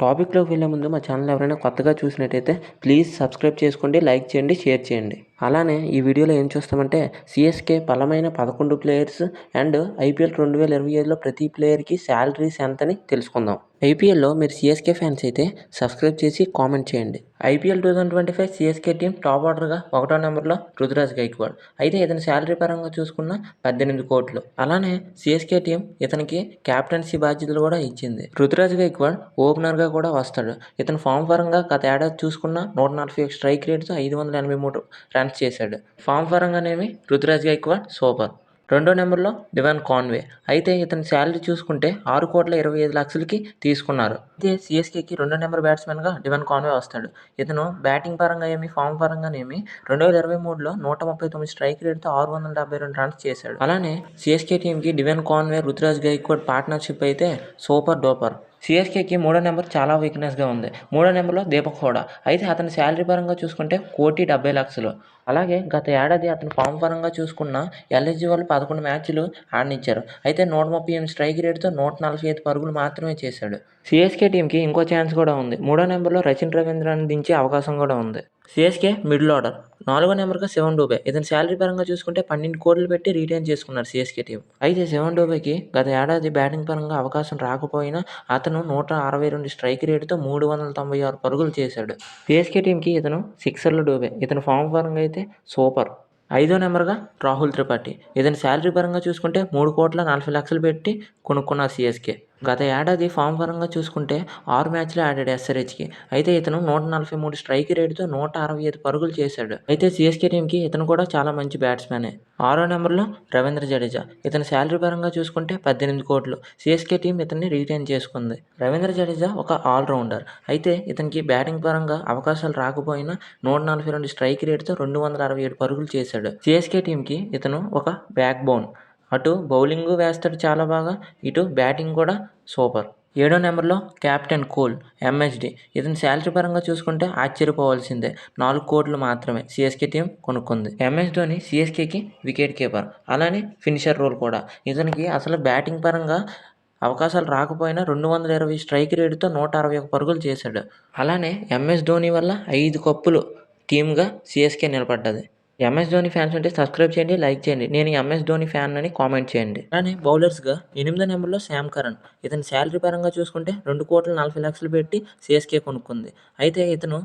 టాపిక్లోకి వెళ్ళే ముందు మా ఛానల్ ఎవరైనా కొత్తగా చూసినట్టయితే ప్లీజ్ సబ్స్క్రైబ్ చేసుకోండి లైక్ చేయండి షేర్ చేయండి. అలానే ఈ వీడియోలో ఏం చూస్తామంటే సిఎస్కే బలమైన పదకొండు ప్లేయర్స్ అండ్ ఐపీఎల్ రెండు వేల ఇరవై ఐదులో ప్రతి ప్లేయర్కి శాలరీస్ ఎంతని తెలుసుకుందాం. ఐపీఎల్లో మీరు సిఎస్కే ఫ్యాన్స్ అయితే సబ్స్క్రైబ్ చేసి కామెంట్ చేయండి. IPL two thousand twenty five CSK team top ఆర్డర్గా ఒకటో నెంబర్లో రుతురాజ్ గైక్వాడ్. అయితే ఇతని శాలరీ పరంగా చూసుకున్న పద్దెనిమిది కోట్లు. అలానే సిఎస్కే టీం ఇతనికి క్యాప్టెన్సీ బాధ్యతలు కూడా ఇచ్చింది. రుతురాజ్ గైక్వాడ్ ఓపెనర్గా కూడా వస్తాడు. ఇతని ఫామ్ పరంగా గత ఏడాది చూసుకున్న నూట నలభై ఒక స్ట్రైక్ రేట్తో ఐదు వందల ఎనభై మూడు రన్స్ చేశాడు. ఫామ్ పరంగానేమి రుతురాజ్ గైక్వాడ్ సూపర్. రెండో నెంబర్లో డివన్ కాన్వే. అయితే ఇతని శాలరీ చూసుకుంటే ఆరు కోట్ల ఇరవై ఐదు లక్షలకి తీసుకున్నారు. అయితే సిఎస్కేకి రెండో నెంబర్ బ్యాట్స్మెన్గా డివన్ కాన్వే వస్తాడు. ఇతను బ్యాటింగ్ పరంగా ఏమి ఫామ్ పరంగానేమి రెండు వేల ఇరవై మూడులో నూట ముప్పై తొమ్మిది స్ట్రైక్ రేట్తో ఆరు వందల డెబ్బై రెండు రన్స్ చేశాడు. అలానే సిఎస్కే టీంకి Devon Conway Ruturaj Gaikwad partnership అయితే సూపర్ డూపర్. సిఎస్కేకి మూడో నెంబర్ చాలా వీక్నెస్గా ఉంది. మూడో నెంబర్లో దీపక్ హోడా. అయితే అతని శాలరీ పరంగా చూసుకుంటే కోటి డెబ్బై లక్షలు. అలాగే గత ఏడాది అతని ఫామ్ పరంగా చూసుకున్న ఎల్ఎస్జీ వాళ్ళు పదకొండు మ్యాచ్లు ఆడనిచ్చారు. అయితే నూట ముప్పై ఎనిమిది స్ట్రైక్ రేట్తో నూట నలభై ఐదు పరుగులు మాత్రమే చేశాడు. సిఎస్కే టీంకి ఇంకో ఛాన్స్ కూడా ఉంది. మూడో నెంబర్లో రచిన్ రవీంద్రని దించే అవకాశం కూడా ఉంది. సిఎస్కే మిడిల్ ఆర్డర్ నాలుగో నెంబర్గా శివన్ డూబే ఇతని శాలరీ పరంగా చూసుకుంటే పన్నెండు కోట్లు పెట్టి రీటైన్ చేసుకున్నారు సిఎస్కే టీం అయితే శివన్ డూబేకి గత ఏడాది బ్యాటింగ్ పరంగా అవకాశం రాకపోయినా అతను నూట అరవై రెండు స్ట్రైక్ రేటుతో మూడు వందల తొంభై ఆరు పరుగులు చేశాడు. సిఎస్కే టీంకి ఇతను సిక్సర్లు డూబే. ఇతను ఫామ్ పరంగా అయితే సూపర్ ఐదో నెంబర్గా రాహుల్ త్రిపాఠి. ఇతని శాలరీ పరంగా చూసుకుంటే మూడు కోట్ల నలభై లక్షలు పెట్టి కొనుక్కున్నారు సిఎస్కే గత ఏడాది ఫామ్ పరంగా చూసుకుంటే ఆరు మ్యాచ్లు ఆడాడు ఎస్ఆర్హెచ్కి. అయితే ఇతను నూట నలభై మూడు స్ట్రైక్ రేటుతో నూట అరవై ఐదు పరుగులు చేశాడు. అయితే సిఎస్కే టీంకి ఇతను కూడా చాలా మంచి బ్యాట్స్మెనే ఆరో నెంబర్లో రవీంద్ర జడేజా. ఇతని శాలరీ పరంగా చూసుకుంటే పద్దెనిమిది కోట్లు. సిఎస్కే టీం ఇతన్ని రీటైన్ చేసుకుంది. రవీంద్ర జడేజా ఒక ఆల్రౌండర్. అయితే ఇతనికి బ్యాటింగ్ పరంగా అవకాశాలు రాకపోయినా నూట నలభై రెండు స్ట్రైక్ రేటుతో రెండు వందల అరవై ఏడు పరుగులు చేశాడు. సిఎస్కే టీంకి ఇతను ఒక బ్యాక్ బోన్ అటు బౌలింగ్ వేస్తాడు చాలా బాగా ఇటు బ్యాటింగ్ కూడా సూపర్. ఏడో నెంబర్లో క్యాప్టెన్ కోల్ ఎంహెచ్డి ఇతని శాలరీ పరంగా చూసుకుంటే ఆశ్చర్యపోవాల్సిందే. నాలుగు కోట్లు మాత్రమే సిఎస్కే టీం కొనుక్కుంది. ఎంఎస్ ధోని సిఎస్కేకి వికెట్ కీపర్. అలానే ఫినిషర్ రోల్ కూడా. ఇతనికి అసలు బ్యాటింగ్ పరంగా అవకాశాలు రాకపోయినా రెండు వందల ఇరవై స్ట్రైక్ రేటుతో నూట అరవై ఒక పరుగులు చేశాడు. అలానే ఎంఎస్ ధోని వల్ల ఐదు కప్పులు టీమ్గా సిఎస్కే నిలబడ్డది. ఎంఎస్ ధోని ఫ్యాన్స్ ఉంటే సబ్స్క్రైబ్ చేయండి లైక్ చేయండి. నేను ఎంఎస్ ధోని ఫ్యాన్ అని కామెంట్ చేయండి. అలానే బౌలర్స్గా ఎనిమిదో నెంబర్లో శామ్ కరణ్ ఇతని శాలరీ పరంగా చూసుకుంటే రెండు కోట్ల నలభై లక్షలు పెట్టి సిఎస్కే కొనుక్కుంది. అయితే ఇతను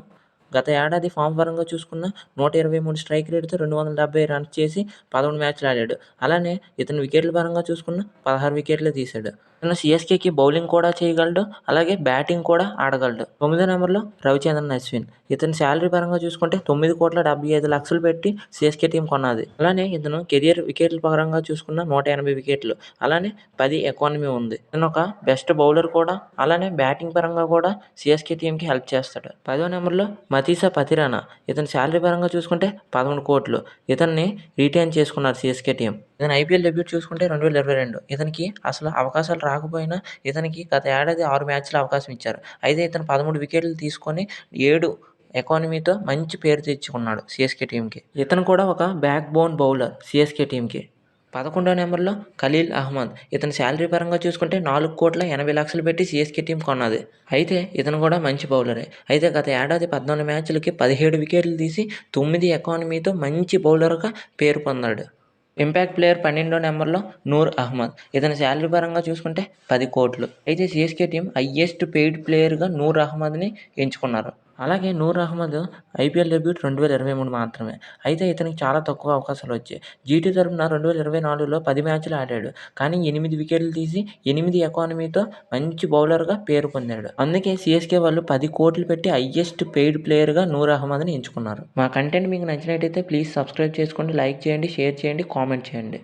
గత ఏడాది ఫామ్ పరంగా చూసుకున్న నూట ఇరవై మూడు స్ట్రైక్ రేట్తో రెండు వందల డెబ్బై రన్స్ చేసి పదకొండు మ్యాచ్లు ఆడాడు. అలానే ఇతను వికెట్ల పరంగా చూసుకున్న పదహారు వికెట్లు తీశాడు. ఇతను సిఎస్కేకి బౌలింగ్ కూడా చేయగలడు అలాగే బ్యాటింగ్ కూడా ఆడగలడు. తొమ్మిదో నెంబర్లో రవిచంద్రన్ అశ్విన్. ఇతని శాలరీ పరంగా చూసుకుంటే తొమ్మిది కోట్ల డెబ్బై ఐదు లక్షలు పెట్టి సిఎస్కే టీం కొన్నది. అలానే ఇతను కెరియర్ వికెట్ల పరంగా చూసుకున్న నూట ఎనభై వికెట్లు అలానే పది ఎకానమీ ఉంది. ఇతను ఒక బెస్ట్ బౌలర్ కూడా అలానే బ్యాటింగ్ పరంగా కూడా సిఎస్కే టీంకి హెల్ప్ చేస్తాడు. పదో నెంబర్లో మతీసా పతిరానా. ఇతని శాలరీ పరంగా చూసుకుంటే పదకొండు కోట్లు. ఇతన్ని రీటైన్ చేసుకున్నారు సిఎస్కే టీం ఇతను ఐపీఎల్ డెబ్యూట్ చూసుకుంటే రెండు వేల ఇరవై రెండు. ఇతనికి అసలు అవకాశాలు రాకపోయినా ఇతనికి గత ఏడాది ఆరు మ్యాచ్లు అవకాశం ఇచ్చారు. అయితే ఇతను పదమూడు వికెట్లు తీసుకొని ఏడు ఎకానమీతో మంచి పేరు తెచ్చుకున్నాడు సిఎస్కే టీంకి. ఇతను కూడా ఒక బ్యాక్ బోన్ బౌలర్ సిఎస్కే టీంకి. పదకొండో నెంబర్లో ఖలీల్ అహ్మద్. ఇతని శాలరీ పరంగా చూసుకుంటే నాలుగు కోట్ల ఎనభై లక్షలు పెట్టి సిఎస్కే టీం కొన్నది. అయితే ఇతను కూడా మంచి బౌలరే. అయితే గత ఏడాది పద్నాలుగు మ్యాచ్లకి పదిహేడు వికెట్లు తీసి తొమ్మిది ఎకానమీతో మంచి బౌలర్గా పేరు పొందాడు. ఇంపాక్ట్ ప్లేయర్ పన్నెండో నెంబర్లో నూర్ అహ్మద్. ఇతని శాలరీ పరంగా చూసుకుంటే పది కోట్లు. అయితే సిఎస్కే టీం హయ్యెస్ట్ పెయిడ్ ప్లేయర్గా నూర్ అహ్మద్ని ఎంచుకున్నారు. అలాగే నూర్ అహ్మద్ ఐపీఎల్ డెబ్యూట్ రెండు వేల ఇరవై మూడు మాత్రమే. అయితే ఇతనికి చాలా తక్కువ అవకాశాలు వచ్చాయి. జీటీ తరఫున రెండు వేల ఇరవై నాలుగులో పది మ్యాచ్లు ఆడాడు. కానీ ఎనిమిది వికెట్లు తీసి ఎనిమిది ఎకానమీతో మంచి బౌలర్గా పేరు పొందాడు. అందుకే సిఎస్కే వాళ్ళు పది కోట్లు పెట్టి హయ్యెస్ట్ పెయిడ్ ప్లేయర్గా నూర్ అహ్మద్ని ఎంచుకున్నారు. మా కంటెంట్ మీకు నచ్చినట్టయితే ప్లీజ్ సబ్స్క్రైబ్ చేసుకోండి లైక్ చేయండి షేర్ చేయండి కామెంట్ చేయండి.